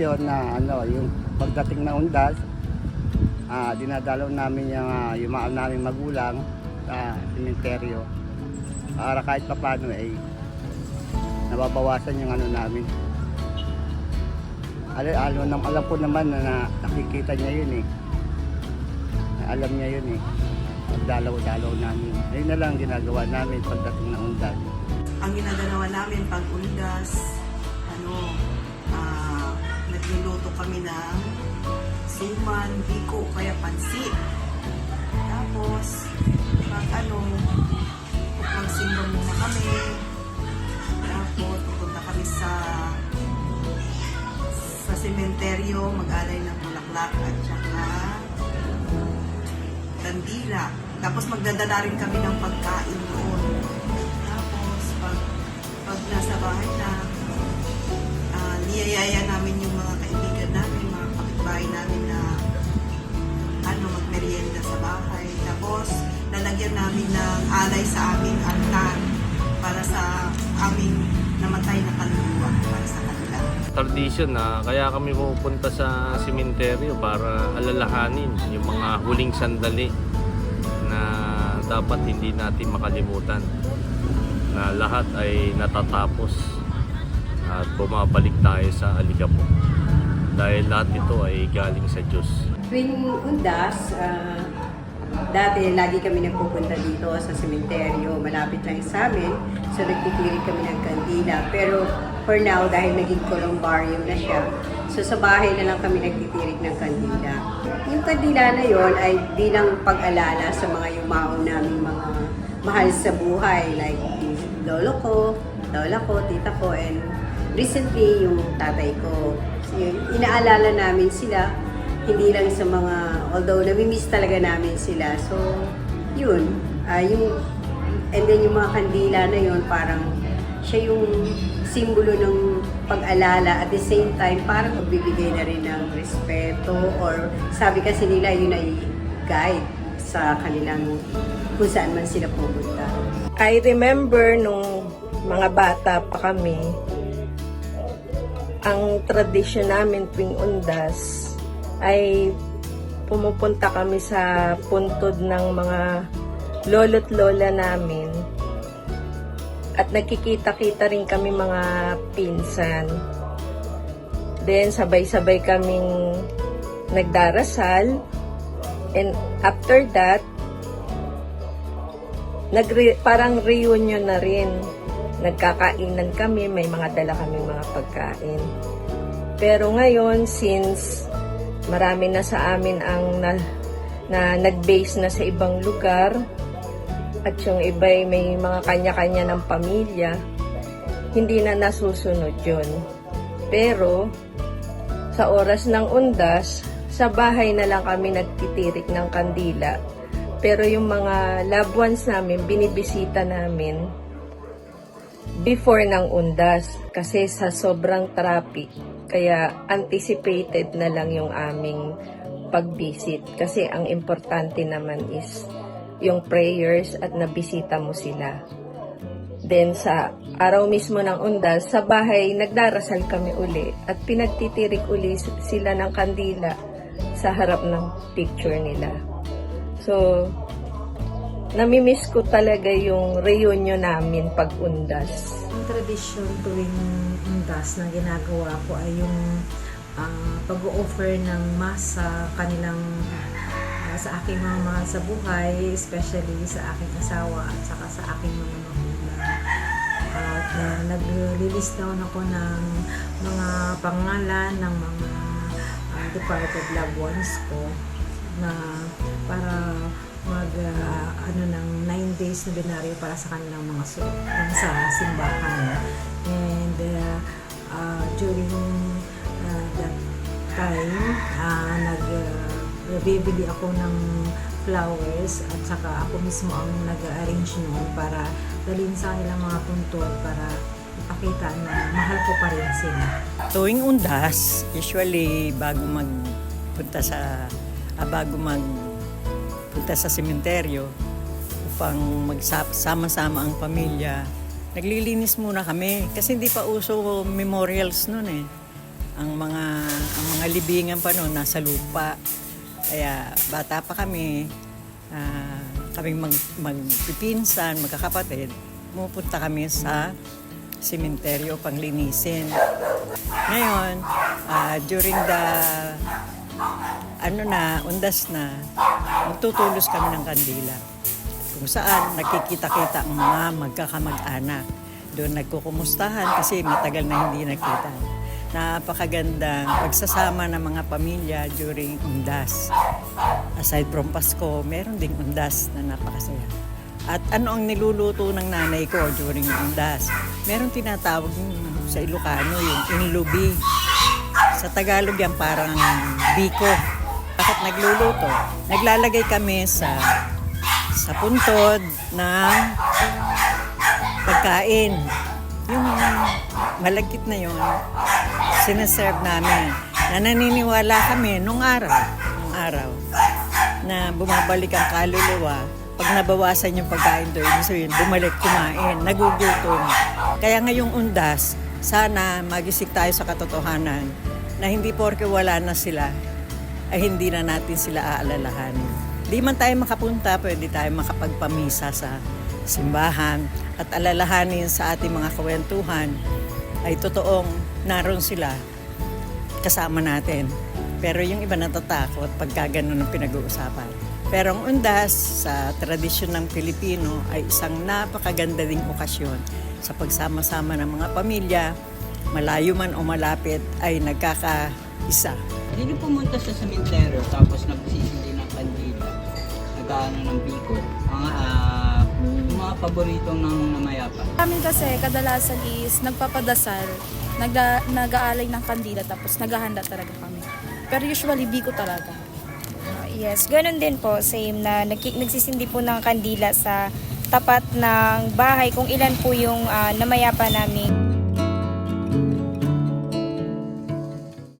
tradisyon na ano, yung pagdating na undas, ah dinadalaw namin yung, uh, yung mga naming magulang sa sementeryo para kahit papano ay nababawasan yung ano namin. Alam, alam, alam ko naman na, na nakikita niya yun eh. Alam niya yun eh. Pagdalaw-dalaw namin. Ayun na lang ginagawa namin pagdating na undas. ang ginaganawa namin pag undas, ano, nagluluto kami ng suman, biko, kaya pansit. Tapos, pag ano, magsimba muna kami. Tapos, pupunta kami sa sa sementeryo, mag-alay ng bulaklak at saka kandila. Tapos magdadala rin kami ng pagkain doon. Tapos pag, pag nasa bahay na, ah, niyayaya namin kapitbahay namin na ano, magmerienda sa bahay. Tapos lalagyan namin ng alay sa aming altar para sa aming namatay na kaluluwa para sa kanila. tradisyon na kaya kami pupunta sa sementeryo para alalahanin yung mga huling sandali na dapat hindi natin makalimutan na lahat ay natatapos at bumabalik tayo sa alikabok dahil lahat ito ay galing sa Diyos. Tuwing undas, ah, dati lagi kami nagpupunta dito sa sementeryo, malapit lang sa amin. So nagtitirik kami ng kandila. Pero for now, dahil naging columbario na siya, so sa bahay na lang kami nagtitirik ng kandila. Yung kandila na yon ay bilang pag-alala sa mga yumaon namin mga mahal sa buhay like lolo ko, lola ko, tita ko, and recently yung tatay ko. Yun, inaalala namin sila hindi lang sa mga, although nami-miss talaga namin sila. So, yun. ah yung, and then yung mga kandila na yun, parang siya yung simbolo ng pag-alala at the same time parang magbibigay na rin ng respeto or sabi kasi nila yun ay guide sa kanilang kung saan man sila pumunta. I remember nung mga bata pa kami, ang tradisyon namin tuwing undas ay pumupunta kami sa puntod ng mga lolo't lola namin at nakikita-kita rin kami mga pinsan. Then sabay-sabay kaming nagdarasal and after that nagre, parang reunion na rin. Nagkakainan kami, may mga dala kami mga pagkain. Pero ngayon, since marami na sa amin ang na, na nag-base na sa ibang lugar, at yung iba ay may mga kanya-kanya ng pamilya, hindi na nasusunod yun. Pero, sa oras ng undas, sa bahay na lang kami nagtitirik ng kandila pero yung mga loved ones namin, binibisita namin before ng undas kasi sa sobrang traffic. Kaya anticipated na lang yung aming pag-visit kasi ang importante naman is yung prayers at nabisita mo sila. Then sa araw mismo ng undas, sa bahay nagdarasal kami uli at pinagtitirik uli sila ng kandila sa harap ng picture nila. So, namimiss ko talaga yung reunion namin pag undas. Ang tradisyon tuwing undas na ginagawa ko ay yung ah, pag-o-offer ng mass sa kanilang ah, sa aking mga mahal sa buhay, especially sa aking asawa at saka sa aking mga magulang. At uh, nag-release down ako ng mga pangalan ng mga ah, departed loved ones ko na para mag ah, ano ng 9 days na binaryo para sa kanilang mga so sa simbahan and uh, ah, during ah, that time ah, nag ah, bibili ako ng flowers at saka ako mismo ang nag-arrange noon para dalhin sa kanilang mga puntod para ipakita na mahal ko pa rin sila. Tuwing undas, usually bago magpunta sa ah, bago mag punta sa sementeryo upang magsama-sama ang pamilya, naglilinis muna kami kasi hindi pa uso memorials noon eh. ang mga ang mga libingan pa noon nasa lupa. Kaya bata pa kami, ah, kaming mag, magpipinsan, magkakapatid, pumupunta kami sa simenteryo panglinisin. Ngayon, ah, during the ano na, undas na, magtutulos kami ng kandila. Kung saan nakikita-kita ang mga magkakamag-anak. Doon nagkukumustahan kasi matagal na hindi nakita. Napakagandang pagsasama ng mga pamilya during undas. Aside from Pasko, meron ding undas na napakasaya. At ano ang niluluto ng nanay ko during undas? Meron tinatawag sa Ilocano, yung inlubi. Sa Tagalog yan parang biko. Bakit nagluluto? Naglalagay kami sa sa puntod ng pagkain. Yung malagkit na yun, sinaserve namin. Na naniniwala kami nung araw, nung araw, na bumabalik ang kaluluwa pag nabawasan yung pagkain doon, ibig sabihin, bumalik kumain, nagugutom. Kaya ngayong undas, sana magisik tayo sa katotohanan na hindi porke wala na sila, ay hindi na natin sila aalalahanin. Di man tayo makapunta, pwede tayo makapagpamisa sa simbahan at alalahanin sa ating mga kawentuhan ay totoong naroon sila kasama natin. Pero yung iba natatakot pagka ganun ang pinag-uusapan. Pero ang undas sa tradisyon ng Pilipino ay isang napakaganda ding okasyon sa pagsama-sama ng mga pamilya, malayo man o malapit ay nagkakaisa. Hindi pumunta sa sementeryo tapos nagsisindi ng kandila, nag-ano ng biko, mga ah, yung mga paboritong ng namayapa. Kami kasi kadalasan is nagpapadasal, nagda, nag-aalay ng kandila tapos naghahanda talaga kami. Pero usually biko talaga. Yes, ganun din po. Same na nagki- nagsisindi po ng kandila sa tapat ng bahay kung ilan po yung ah, namayapa namin